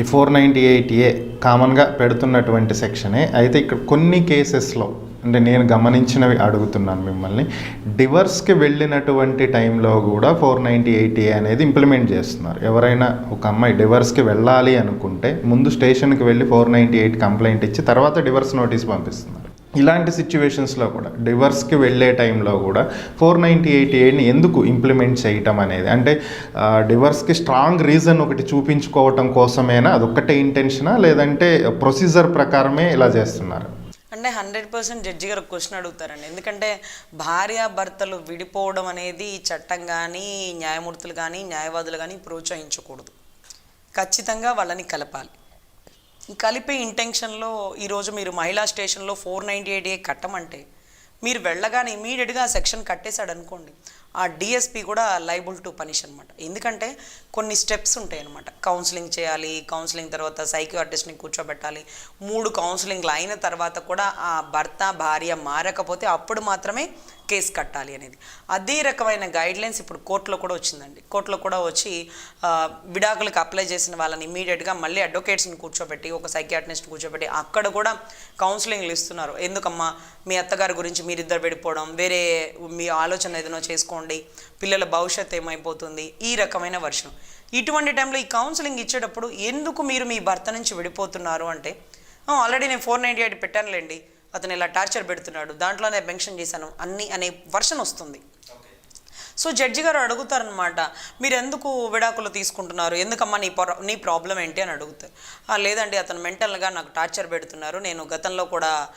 ఈ four ninety eight ఏ కామన్గా పెడుతున్నటువంటి సెక్షనే. అయితే ఇక్కడ కొన్ని కేసెస్లో అంటే నేను గమనించినవి అడుగుతున్నాను మిమ్మల్ని. డివర్స్కి వెళ్ళినటువంటి టైంలో కూడా ఫోర్ నైంటీ ఎయిట్ ఏ అనేది ఇంప్లిమెంట్ చేస్తున్నారు. ఎవరైనా ఒక అమ్మాయి డివర్స్కి వెళ్ళాలి అనుకుంటే ముందు స్టేషన్కి వెళ్ళి ఫోర్ నైంటీ ఎయిట్ కంప్లైంట్ ఇచ్చి తర్వాత డివర్స్ నోటీస్ పంపిస్తున్నారు. ఇలాంటి సిచ్యువేషన్స్లో కూడా డివర్స్కి వెళ్ళే టైంలో కూడా ఫోర్ నైంటీ ఎయిట్ ఏని ఎందుకు ఇంప్లిమెంట్ చేయటం అనేది? అంటే డివర్స్కి స్ట్రాంగ్ రీజన్ ఒకటి చూపించుకోవటం కోసమేనా? అదొక్కటే ఇంటెన్షనా లేదంటే ప్రొసీజర్ ప్రకారమే ఇలా చేస్తున్నారు? అంటే హండ్రెడ్ పర్సెంట్ జడ్జి గారు క్వశ్చన్ అడుగుతారండి. ఎందుకంటే భార్య భర్తలు విడిపోవడం అనేది చట్టం కానీ న్యాయమూర్తులు కానీ న్యాయవాదులు కానీ ప్రోత్సహించకూడదు. ఖచ్చితంగా వాళ్ళని కలపాలి. కలిపే ఇంటెన్షన్లో ఈరోజు మీరు మహిళా స్టేషన్లో ఫోర్ నైంటీ ఎయిట్ ఏ కట్టమంటే మీరు వెళ్ళగానే ఇమీడియట్గా ఆ సెక్షన్ కట్టేశాడు అనుకోండి ఆ డిఎస్పి కూడా లైబుల్ టు పనిష్ అనమాట ఎందుకంటే కొన్ని స్టెప్స్ ఉంటాయి అనమాట కౌన్సిలింగ్ చేయాలి కౌన్సిలింగ్ తర్వాత సైకియాట్రిస్ట్ని కూర్చోబెట్టాలి. మూడు కౌన్సిలింగ్లు అయిన తర్వాత కూడా ఆ భర్త భార్య మారకపోతే అప్పుడు మాత్రమే కేసు కట్టాలి అనేది. అదే రకమైన గైడ్లైన్స్ ఇప్పుడు కోర్టులో కూడా వచ్చిందండి. కోర్టులో కూడా వచ్చి విడాకులకు అప్లై చేసిన వాళ్ళని ఇమీడియట్గా మళ్ళీ అడ్వకేట్స్ని కూర్చోబెట్టి ఒక సైకియాట్రిస్ట్ కూర్చోబెట్టి అక్కడ కూడా కౌన్సిలింగ్లు ఇస్తున్నారు. ఎందుకమ్మా? మీ అత్తగారి గురించి మీరిద్దరు విడిపోవడం వేరే మీ ఆలోచన ఏదైనా ఉండి పిల్లల భవిష్యత్ ఏమైపోతుంది? ఈ రకమైన వర్షం. ఇటువంటి టైంలో ఈ కౌన్సిలింగ్ ఇచ్చేటప్పుడు ఎందుకు మీరు మీ భర్త నుంచి విడిపోతున్నారు అంటే ఆల్రెడీ నేను ఫోర్ నైంటీ ఎయిట్ పెట్టానులేండి అతను ఇలా టార్చర్ పెడుతున్నాడు దాంట్లోనే మెన్షన్ చేశాను అన్ని అనే వర్షన్ వస్తుంది. సో జడ్జి గారు అడుగుతారనమాట మీరు ఎందుకు విడాకులు తీసుకుంటున్నారు? ఎందుకమ్మా నీ ప్రా నీ ప్రాబ్లం ఏంటి? అని అడుగుతారు. లేదండి అతను మెంటల్గా నాకు టార్చర్ పెడుతున్నారు. నేను గతంలో కూడా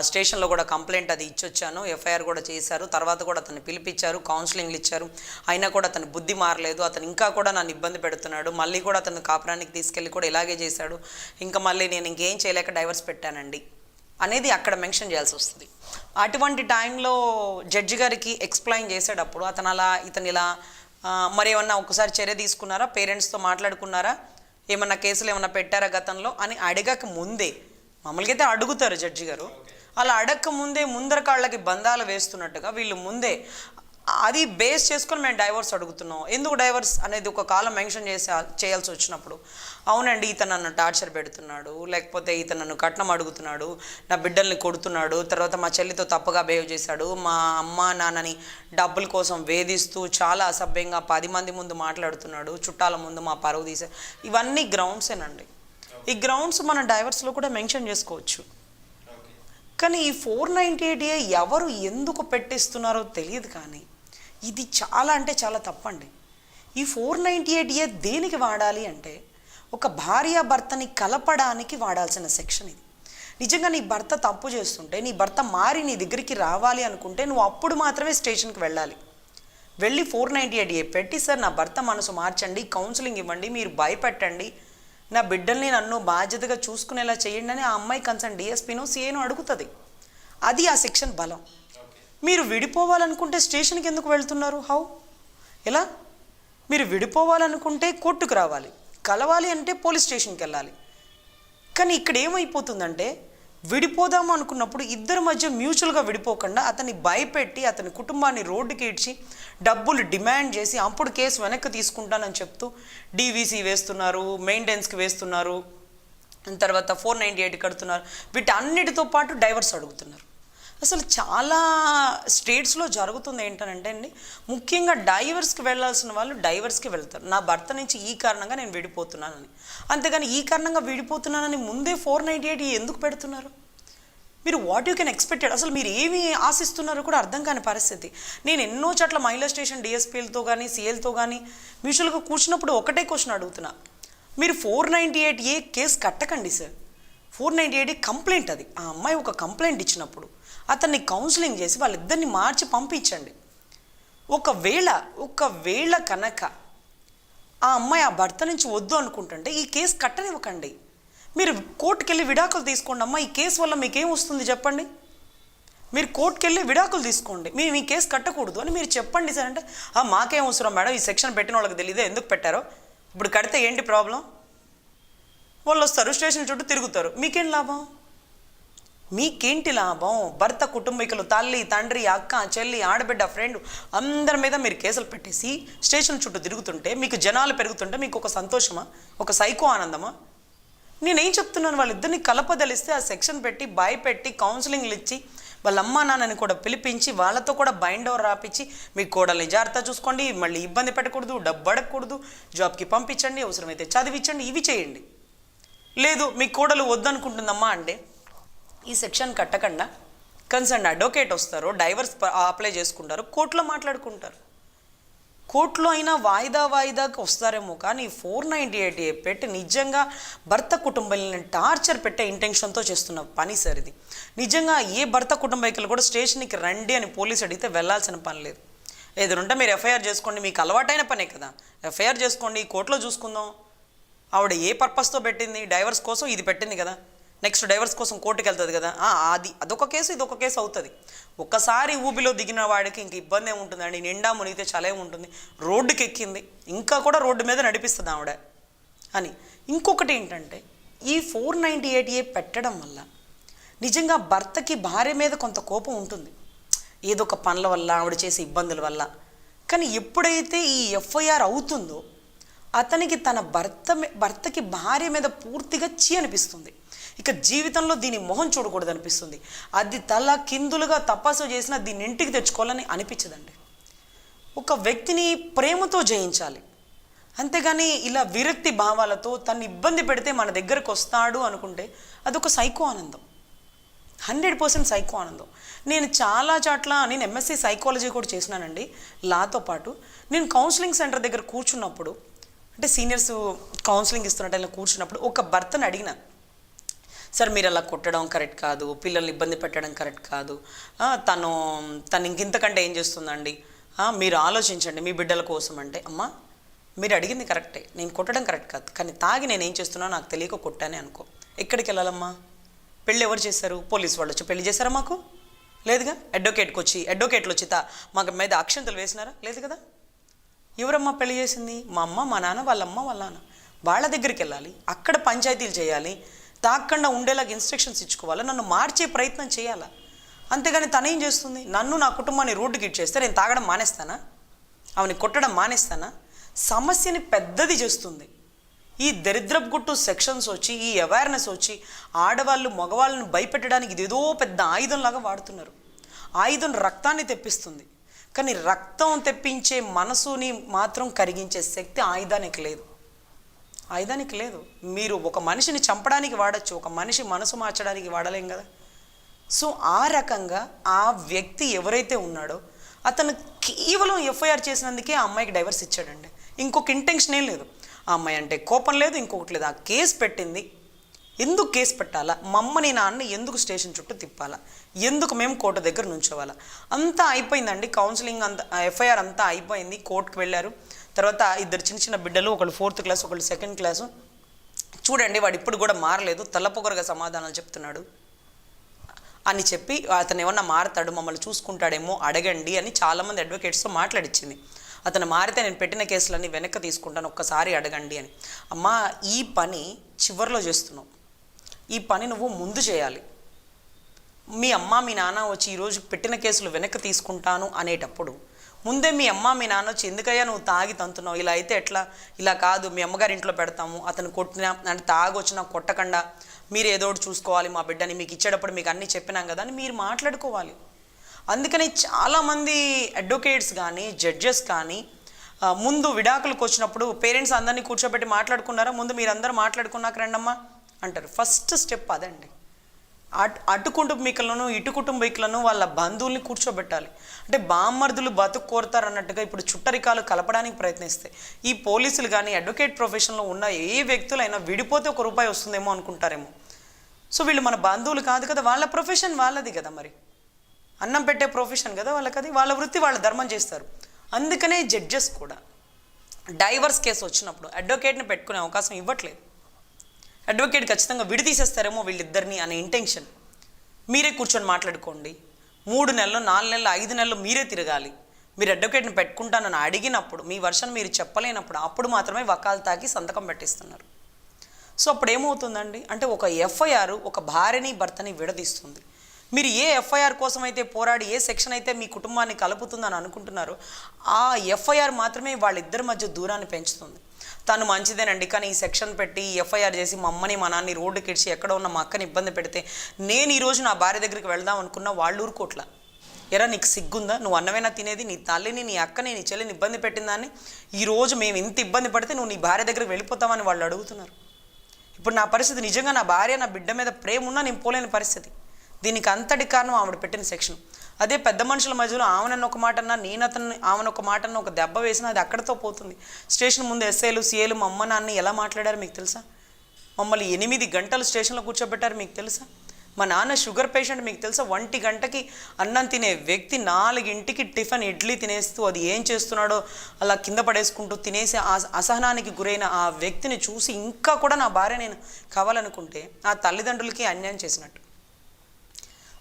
స్టేషన్లో కూడా కంప్లైంట్ అది ఇచ్చొచ్చాను. ఎఫ్ఐఆర్ కూడా చేశారు. తర్వాత కూడా అతన్ని పిలిపించారు కౌన్సిలింగ్లు ఇచ్చారు. అయినా కూడా అతని బుద్ధి మారలేదు. అతను ఇంకా కూడా నన్ను ఇబ్బంది పెడుతున్నాడు. మళ్ళీ కూడా అతను కాపురానికి తీసుకెళ్ళి కూడా ఇలాగే చేశాడు. ఇంకా మళ్ళీ నేను ఇంకేం చేయలేక డైవర్స్ పెట్టానండి. అనేది అక్కడ మెన్షన్ చేయాల్సి వస్తుంది. అటువంటి టైంలో జడ్జి గారికి ఎక్స్ప్లెయిన్ చేసేటప్పుడు అతను అలా ఇతను ఇలా మరేమన్నా మరి ఒకసారి చర్య తీసుకున్నారా? పేరెంట్స్తో మాట్లాడుకున్నారా? ఏమన్నా కేసులు ఏమన్నా పెట్టారా గతంలో? అని అడగక ముందే మామూలుగా అయితే అడుగుతారు జడ్జి గారు. అలా అడగక ముందే ముందర కాళ్ళకి బంధాలు వేస్తున్నట్టుగా వీళ్ళు ముందే అది బేస్ చేసుకొని మేము డైవర్స్ అడుగుతున్నాం. ఎందుకు డైవర్స్ అనేది ఒక కాలం మెన్షన్ చేసి చేయాల్సి వచ్చినప్పుడు. అవునండి ఇతను నన్ను టార్చర్ పెడుతున్నాడు లేకపోతే ఇతను నన్ను కట్నం అడుగుతున్నాడు నా బిడ్డల్ని కొడుతున్నాడు తర్వాత మా చెల్లితో తప్పుగా బిహేవ్ చేశాడు మా అమ్మ నాన్నని డబ్బుల కోసం వేధిస్తూ చాలా అసభ్యంగా పది మంది ముందు మాట్లాడుతున్నాడు చుట్టాల ముందు మా పరువు తీసే. ఇవన్నీ గ్రౌండ్సేనండి ఈ గ్రౌండ్స్ మన డైవర్స్లో కూడా మెన్షన్ చేసుకోవచ్చు. కానీ ఈ ఫోర్ నైంటీ ఎయిట్ ఏ ఎవరు ఎందుకు పెట్టిస్తున్నారో తెలియదు కానీ ఇది చాలా అంటే చాలా తప్పండి. ఈ ఫోర్ నైంటీ ఎయిట్ ఏ దేనికి వాడాలి అంటే ఒక భార్య భర్తని కలపడానికి వాడాల్సిన సెక్షన్ ఇది. నిజంగా నీ భర్త తప్పు చేస్తుంటే నీ భర్త మారి నీ దగ్గరికి రావాలి అనుకుంటే నువ్వు అప్పుడు మాత్రమే స్టేషన్కి వెళ్ళాలి. వెళ్ళి ఫోర్ నైంటీ ఎయిట్ ఏ పెట్టి సార్ నా భర్త మనసు మార్చండి కౌన్సిలింగ్ ఇవ్వండి మీరు భయపెట్టండి నా బిడ్డల్ని నన్ను బాధ్యతగా చూసుకునేలా చేయండి అని ఆ అమ్మాయి కన్సర్న్ డిఎస్పీను సిఏనో అడుగుతుంది. అది ఆ సెక్షన్ బలం. మీరు విడిపోవాలనుకుంటే స్టేషన్కి ఎందుకు వెళ్తున్నారు? హౌ ఎలా? మీరు విడిపోవాలనుకుంటే కోర్టుకు రావాలి. కలవాలి అంటే పోలీస్ స్టేషన్కి వెళ్ళాలి. కానీ ఇక్కడ ఏమైపోతుందంటే విడిపోదాం అనుకున్నప్పుడు ఇద్దరి మధ్య మ్యూచువల్గా విడిపోకుండా అతన్ని భయపెట్టి అతని కుటుంబాన్ని రోడ్డుకి ఇడ్చి డబ్బులు డిమాండ్ చేసి అప్పుడు కేసు వెనక్కి తీసుకుంటానని చెప్తూ డీవీసీ వేస్తున్నారు మెయింటెనెన్స్కి వేస్తున్నారు తర్వాత ఫోర్ నైంటీ ఎయిట్ కడుతున్నారు. వీటన్నిటితో పాటు డైవర్స్ అడుగుతున్నారు. అసలు చాలా స్టేట్స్లో జరుగుతుంది ఏంటనంటే అండి ముఖ్యంగా డైవర్స్కి వెళ్ళాల్సిన వాళ్ళు డైవర్స్కి వెళ్తారు. నా భర్త నుంచి ఈ కారణంగా నేను విడిపోతున్నానని. అంతేగాని ఈ కారణంగా విడిపోతున్నానని ముందే ఫోర్ నైంటీ ఎయిట్ ఎందుకు పెడుతున్నారు? మీరు వాట్ యూ కెన్ ఎక్స్పెక్టెడ్ అసలు మీరు ఏమి ఆశిస్తున్నారో కూడా అర్థం కాని పరిస్థితి. నేను ఎన్నో చోట్ల మహిళా స్టేషన్ డిఎస్పీలతో కానీ సీఎల్తో కానీ మ్యూచువల్గా కూర్చున్నప్పుడు ఒకటే క్వశ్చన్ అడుగుతున్నా. మీరు four ninety eight A case కట్టకండి sir four ninety eight complaint అది. ఆ అమ్మాయి ఒక కంప్లైంట్ ఇచ్చినప్పుడు. అతన్ని కౌన్సిలింగ్ చేసి వాళ్ళిద్దరిని మార్చి పంపించండి. ఒకవేళ ఒకవేళ కనుక ఆ అమ్మాయి ఆ భర్త నుంచి వద్దు అనుకుంటుంటే ఈ కేసు కట్టనివ్వకండి. మీరు కోర్టుకెళ్ళి విడాకులు తీసుకోండి అమ్మా ఈ కేసు వల్ల మీకేం వస్తుంది చెప్పండి? మీరు కోర్టుకెళ్ళి విడాకులు తీసుకోండి. మేము మీ కేసు కట్టకూడదు అని మీరు చెప్పండి సార్ అంటే "ఆ, మాకేం అవసరం మేడం? ఈ సెక్షన్ పెట్టిన వాళ్ళకి తెలియదే ఎందుకు పెట్టారో? ఇప్పుడు కడితే ఏంటి ప్రాబ్లం? వాళ్ళు వస్తారు స్టేషన్ చుట్టూ తిరుగుతారు. మీకేం లాభం? మీకేంటి లాభం? భర్త కుటుంబీకులు తల్లి తండ్రి అక్క చెల్లి ఆడబిడ్డ ఫ్రెండ్ అందరి మీద మీరు కేసులు పెట్టేసి స్టేషన్ చుట్టూ తిరుగుతుంటే మీకు జనాలు పెరుగుతుంటే మీకు ఒక సంతోషమా? ఒక సైకో ఆనందమా? నేనేం చెప్తున్నాను? వాళ్ళిద్దరిని కలపదలిస్తే ఆ సెక్షన్ పెట్టి భయపెట్టి కౌన్సిలింగ్లు ఇచ్చి వాళ్ళ అమ్మా నాన్నని కూడా పిలిపించి వాళ్ళతో కూడా బైండ్ ఓవర్ రాపించి మీ కోడల్ని జాగ్రత్త చూసుకోండి మళ్ళీ ఇబ్బంది పెట్టకూడదు డబ్బు అడగకూడదు జాబ్కి పంపించండి అవసరమైతే చదివించండి ఇవి చేయండి. లేదు మీ కోడలు వద్దనుకుంటుందమ్మా అంటే ఈ సెక్షన్ కట్టకుండా కన్సర్న్ అడ్వకేట్ వస్తారు డైవర్స్ అప్లై చేసుకుంటారు కోర్టులో మాట్లాడుకుంటారు. కోర్టులో అయినా వాయిదా వాయిదాకి వస్తారేమో కానీ ఫోర్ నైంటీ ఎయిట్ పెట్టి నిజంగా భర్త కుటుంబాలను టార్చర్ పెట్టే ఇంటెన్షన్తో చేస్తున్న పని సార్ ఇది. నిజంగా ఏ భర్త కుటుంబీకులు కూడా స్టేషన్కి రండి అని పోలీసు అడిగితే వెళ్ళాల్సిన పని లేదు. ఎదురుంటే మీరు ఎఫ్ఐఆర్ చేసుకోండి మీకు అలవాటైన పనే కదా. ఎఫ్ఐఆర్ చేసుకోండి కోర్టులో చూసుకుందాం. ఆవిడ ఏ పర్పస్తో పెట్టింది డైవర్స్ కోసం ఇది పెట్టింది కదా. నెక్స్ట్ డైవర్స్ కోసం కోర్టుకి వెళ్తుంది కదా. అది అదొక కేసు ఇదొక కేసు అవుతుంది. ఒక్కసారి ఊబిలో దిగిన వాడికి ఇంక ఇబ్బంది ఏముంటుందండి? నిండా మునిగితే చలే ఉంటుంది రోడ్డుకి ఎక్కింది ఇంకా కూడా రోడ్డు మీద నడిపిస్తుంది ఆవిడ అని. ఇంకొకటి ఏంటంటే ఈ ఫోర్ నైంటీ ఎయిట్ ఏ పెట్టడం వల్ల నిజంగా భర్తకి భార్య మీద కొంత కోపం ఉంటుంది. ఏదో ఒక పనుల వల్ల ఆవిడ చేసే ఇబ్బందుల వల్ల. కానీ ఎప్పుడైతే ఈ ఎఫ్ఐఆర్ అవుతుందో అతనికి తన భర్త మీ- భర్తకి భార్య మీద పూర్తిగా చీ అనిపిస్తుంది. ఇక జీవితంలో దీని మొహం చూడకూడదు అనిపిస్తుంది అది తల కిందులుగా తపస్సు చేసినా దీన్ని ఇంటికి తెచ్చుకోవాలని అనిపించదండి. ఒక వ్యక్తిని ప్రేమతో జయించాలి. అంతేగాని ఇలా విరక్తి భావాలతో తను ఇబ్బంది పెడితే మన దగ్గరకు వస్తాడు అనుకుంటే అదొక సైకో ఆనందం. హండ్రెడ్ పర్సెంట్ సైకో ఆనందం. నేను చాలా చాట్ల నేను ఎంఎస్సీ సైకాలజీ కూడా చేసినానండి. లాతో పాటు నేను కౌన్సిలింగ్ సెంటర్ దగ్గర కూర్చున్నప్పుడు అంటే సీనియర్స్ కౌన్సిలింగ్ ఇస్తున్నట్టు ఇలా కూర్చున్నప్పుడు ఒక భర్తను అడిగిన సార్ మీరు అలా కొట్టడం కరెక్ట్ కాదు పిల్లల్ని ఇబ్బంది పెట్టడం కరెక్ట్ కాదు. తను తను ఇంకింతకంటే ఏం చేస్తుందండి? మీరు ఆలోచించండి మీ బిడ్డల కోసం అంటే అమ్మా మీరు అడిగింది కరెక్టే నేను కొట్టడం కరెక్ట్ కాదు కానీ తాగి నేను ఏం చేస్తున్నా నాకు తెలియక కొట్టానే అనుకో. ఎక్కడికి వెళ్ళాలమ్మా? పెళ్ళి ఎవరు చేశారు? పోలీస్ వాళ్ళు వచ్చి పెళ్ళి చేశారా మాకు? లేదుగా? అడ్వకేట్కి వచ్చి అడ్వకేట్లు వచ్చి తా మాకు మీద అక్షంతలు వేసినారా? లేదు కదా? ఎవరమ్మా పెళ్ళి చేసింది? మా అమ్మ మా నాన్న వాళ్ళమ్మ వాళ్ళ నాన్న. వాళ్ళ దగ్గరికి వెళ్ళాలి అక్కడ పంచాయతీలు చేయాలి తాకుండా ఉండేలాగా ఇన్స్ట్రక్షన్స్ ఇచ్చుకోవాలి? నన్ను మార్చే ప్రయత్నం చేయాలా? అంతేగాని తనేం చేస్తుంది? నన్ను నా కుటుంబాన్ని రోడ్డుకి ఇచ్చేస్తే నేను తాగడం మానేస్తానా? ఆమెని కొట్టడం మానేస్తానా? సమస్యని పెద్దది చేస్తుంది. ఈ దరిద్రపు గుట్టు సెక్షన్స్ వచ్చి ఈ అవేర్నెస్ వచ్చి ఆడవాళ్ళు మగవాళ్ళని భయపెట్టడానికి ఇదేదో పెద్ద ఆయుధంలాగా వాడుతున్నారు. ఆయుధం రక్తాన్ని తెప్పిస్తుంది. కానీ రక్తం తెప్పించే మనసుని మాత్రం కరిగించే శక్తి ఆయుధానికి లేదు. ఆయుధానికి లేదు. మీరు ఒక మనిషిని చంపడానికి వాడచ్చు ఒక మనిషి మనసు మార్చడానికి వాడలేం కదా. సో ఆ రకంగా ఆ వ్యక్తి ఎవరైతే ఉన్నాడో అతను కేవలం ఎఫ్ఐఆర్ చేసినందుకే ఆ అమ్మాయికి డైవర్స్ ఇచ్చాడండి. ఇంకొక ఇంటెన్షన్ ఏం లేదు. ఆ అమ్మాయి అంటే కోపం లేదు ఇంకొకటి లేదు. ఆ కేసు పెట్టింది. ఎందుకు కేసు పెట్టాలా? మమ్మని నాన్న ఎందుకు స్టేషన్ చుట్టూ తిప్పాలా? ఎందుకు మేము కోర్టు దగ్గర నుంచోవాలా? అంతా అయిపోయిందండి. కౌన్సిలింగ్ అంతా ఎఫ్ఐఆర్ అంతా అయిపోయింది. కోర్టుకు వెళ్ళారు. తర్వాత ఇద్దరు చిన్న చిన్న బిడ్డలు ఒకళ్ళు ఫోర్త్ క్లాస్ ఒకళ్ళు సెకండ్ క్లాసు చూడండి వాడు ఇప్పుడు కూడా మారలేదు. తలపొగరగా సమాధానాలు చెప్తున్నాడు. అని చెప్పి అతను ఏమన్నా మారతాడు మమ్మల్ని చూసుకుంటాడేమో అడగండి అని చాలామంది అడ్వకేట్స్తో మాట్లాడిచ్చింది. అతను మారితే నేను పెట్టిన కేసులన్నీ వెనక్కి తీసుకుంటాను ఒక్కసారి అడగండి అని. అమ్మా ఈ పని చివరిలో చేస్తున్నావు. ఈ పని నువ్వు ముందు చేయాలి. మీ అమ్మ మీ నాన్న వచ్చి ఈరోజు పెట్టిన కేసులు వెనక్కి తీసుకుంటాను అనేటప్పుడు ముందే మీ అమ్మ మీ నాన్న వచ్చి ఎందుకయ్యా నువ్వు తాగి తంతున్నావు? ఇలా అయితే ఎట్లా? ఇలా కాదు మీ అమ్మగారి ఇంట్లో పెడతాము. అతను కొట్టినా అంటే తాగి వచ్చినా కొట్టకుండా. మీరు ఏదో ఒకటి చూసుకోవాలి మా బిడ్డని. మీకు ఇచ్చేటప్పుడు మీకు అన్నీ చెప్పినాం కదా అని మీరు మాట్లాడుకోవాలి. అందుకని చాలామంది అడ్వకేట్స్ కానీ జడ్జెస్ కానీ ముందు విడాకులకు వచ్చినప్పుడు పేరెంట్స్ అందరినీ కూర్చోబెట్టి మాట్లాడుకున్నారా? ముందు మీరందరూ మాట్లాడుకున్నాక రండమ్మా అంటారు. ఫస్ట్ స్టెప్ అదండి. అటు అటు కుటుంబీకులను ఇటు కుటుంబీకులను వాళ్ళ బంధువుల్ని కూర్చోబెట్టాలి. అంటే బామ్మర్దులు బతుకు కోరుతారు అన్నట్టుగా ఇప్పుడు చుట్టరికాలు కలపడానికి ప్రయత్నిస్తాయి ఈ పోలీసులు కానీ అడ్వకేట్ ప్రొఫెషన్లో ఉన్న ఏ వ్యక్తులైనా విడిపోతే ఒక రూపాయి వస్తుందేమో అనుకుంటారేమో. సో వీళ్ళు మన బంధువులు కాదు కదా వాళ్ళ ప్రొఫెషన్ వాళ్ళది కదా మరి. అన్నం పెట్టే ప్రొఫెషన్ కదా వాళ్ళకి అది వాళ్ళ వృత్తి వాళ్ళ ధర్మం చేస్తారు. అందుకనే జడ్జెస్ కూడా. డైవర్స్ కేసు వచ్చినప్పుడు అడ్వకేట్ని పెట్టుకునే అవకాశం ఇవ్వట్లేదు. అడ్వకేట్ ఖచ్చితంగా విడితీసేస్తారేమో వీళ్ళిద్దరిని అనే ఇంటెన్షన్ మీరే కూర్చొని మాట్లాడుకోండి. మూడు నెలలు నాలుగు నెలలు ఐదు నెలలు మీరే తిరగాలి. మీరు అడ్వకేట్ని పెట్టుకుంటానని అడిగినప్పుడు మీ వర్షన్ మీరు చెప్పలేనప్పుడు అప్పుడు మాత్రమే వకాలు తాకి సంతకం పెట్టిస్తున్నారు. సో అప్పుడు ఏమవుతుందండి అంటే ఒక ఎఫ్ఐఆర్ ఒక భార్యని భర్తని విడదీస్తుంది. మీరు ఏ ఎఫ్ఐఆర్ కోసం అయితే పోరాడి ఏ సెక్షన్ అయితే మీ కుటుంబాన్ని కలుపుతుందని అనుకుంటున్నారో ఆ ఎఫ్ఐఆర్ మాత్రమే వాళ్ళిద్దరి మధ్య దూరాన్ని పెంచుతుంది. తను మంచిదేనండి. కానీ ఈ సెక్షన్ పెట్టి ఎఫ్ఐఆర్ చేసి మా అమ్మని మా నాన్ని రోడ్డుకి ఇడిచి ఎక్కడ ఉన్న మా అక్కని ఇబ్బంది పెడితే నేను ఈరోజు నా భార్య దగ్గరికి వెళ్దాం అనుకున్నా వాళ్ళు ఊరుకోట్లా ఎరా నీకు సిగ్గుందా? నువ్వు అన్నమైనా తినేది నీ తల్లిని నీ అక్కని నీ చెల్లిని ఇబ్బంది పెట్టిందాన్ని ఈరోజు మేము ఇంత ఇబ్బంది పడితే నువ్వు నీ భార్య దగ్గరికి వెళ్ళిపోతావని వాళ్ళు అడుగుతున్నారు. ఇప్పుడు నా పరిస్థితి నిజంగా నా భార్య నా బిడ్డ మీద ప్రేమ ఉన్నా నేను పోలేని పరిస్థితి. దీనికి అంతటి కారణం ఆవిడ పెట్టిన సెక్షన్. అదే పెద్ద మనుషుల మధ్యలో ఆమెనన్న ఒక మాట అన్నా నేను అతను ఆమెను ఒక మాట అన్న ఒక దెబ్బ వేసినా అది అక్కడితో పోతుంది. స్టేషన్ ముందు ఎస్ఐలు సీఏలు మా అమ్మ నాన్న ఎలా మాట్లాడారు మీకు తెలుసా? మమ్మల్ని ఎనిమిది గంటలు స్టేషన్లో కూర్చోబెట్టారు మీకు తెలుసా? మా నాన్న షుగర్ పేషెంట్ మీకు తెలుసా? ఒంటి గంటకి అన్నం తినే వ్యక్తి నాలుగింటికి టిఫిన్ ఇడ్లీ తినేస్తూ అది ఏం చేస్తున్నాడో అలా కింద పడేసుకుంటూ తినేసి ఆ అసహనానికి గురైన ఆ వ్యక్తిని చూసి ఇంకా కూడా నా భార్య నేను కావాలనుకుంటే ఆ తల్లిదండ్రులకి అన్యాయం చేసినట్టు.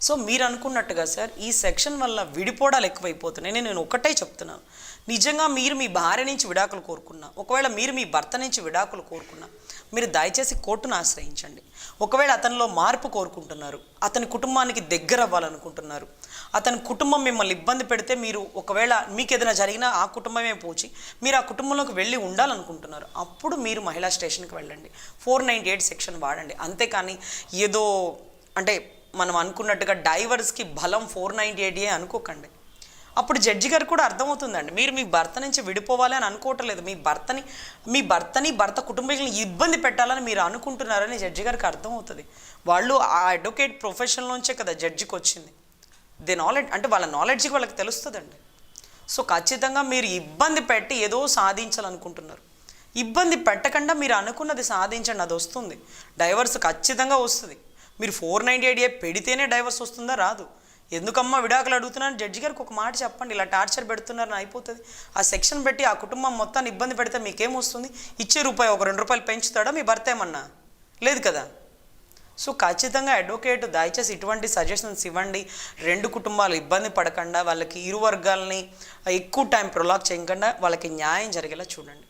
సో మీరు అనుకున్నట్టుగా సార్ ఈ సెక్షన్ వల్ల విడిపోవడాలు ఎక్కువైపోతున్నాయి నేను ఒకటే చెప్తున్నాను. నిజంగా మీరు మీ భార్య నుంచి విడాకులు కోరుకున్నా ఒకవేళ మీరు మీ భర్త నుంచి విడాకులు కోరుకున్నా మీరు దయచేసి కోర్టును ఆశ్రయించండి. ఒకవేళ అతనిలో మార్పు కోరుకుంటున్నారు అతని కుటుంబానికి దగ్గర అవ్వాలనుకుంటున్నారు అతని కుటుంబం మిమ్మల్ని ఇబ్బంది పెడితే మీరు ఒకవేళ మీకు ఏదైనా జరిగినా ఆ కుటుంబమే పోచి మీరు ఆ కుటుంబంలోకి వెళ్ళి ఉండాలనుకుంటున్నారు అప్పుడు మీరు మహిళా స్టేషన్కి వెళ్ళండి. ఫోర్ నైంటీ ఎయిట్ సెక్షన్ వాడండి. అంతేకాని ఏదో అంటే మనం అనుకున్నట్టుగా డైవర్స్కి బలం ఫోర్ నైంటీ ఎయిట్ అనుకోకండి. అప్పుడు జడ్జి గారు కూడా అర్థమవుతుందండి. మీరు మీ భర్త నుంచి విడిపోవాలి అని అనుకోవట్లేదు మీ భర్తని మీ భర్తని భర్త కుటుంబీకులను ఇబ్బంది పెట్టాలని మీరు అనుకుంటున్నారని జడ్జి గారికి అర్థమవుతుంది. వాళ్ళు ఆ అడ్వకేట్ ప్రొఫెషన్లోంచే కదా జడ్జికి వచ్చింది. దే నాలెడ్జ్ అంటే వాళ్ళ నాలెడ్జ్కి వాళ్ళకి తెలుస్తుందండి. సో ఖచ్చితంగా మీరు ఇబ్బంది పెట్టి ఏదో సాధించాలనుకుంటున్నారు. ఇబ్బంది పెట్టకుండా మీరు అనుకున్నది సాధించండి అది వస్తుంది. డైవర్స్ ఖచ్చితంగా వస్తుంది. మీరు ఫోర్ నైంటీ ఎయిట్ ఏ పెడితేనే డైవర్స్ వస్తుందా? రాదు. ఎందుకమ్మా విడాకులు అడుగుతున్నాను? జడ్జి గారికి ఒక మాట చెప్పండి. ఇలా టార్చర్ పెడుతున్నారని అయిపోతుంది. ఆ సెక్షన్ పెట్టి ఆ కుటుంబం మొత్తాన్ని ఇబ్బంది పెడితే మీకేం వస్తుంది? ఇచ్చే రూపాయి ఒక రెండు రూపాయలు పెంచుతాడా? మీ భర్త ఏమన్నా? లేదు కదా. సో ఖచ్చితంగా అడ్వకేట్ దయచేసి ఇటువంటి సజెషన్స్ ఇవ్వండి. రెండు కుటుంబాలు ఇబ్బంది పడకుండా వాళ్ళకి ఇరు వర్గాలని ఎక్కువ టైం ప్రొలాక్ చేయకుండా వాళ్ళకి న్యాయం జరిగేలా చూడండి.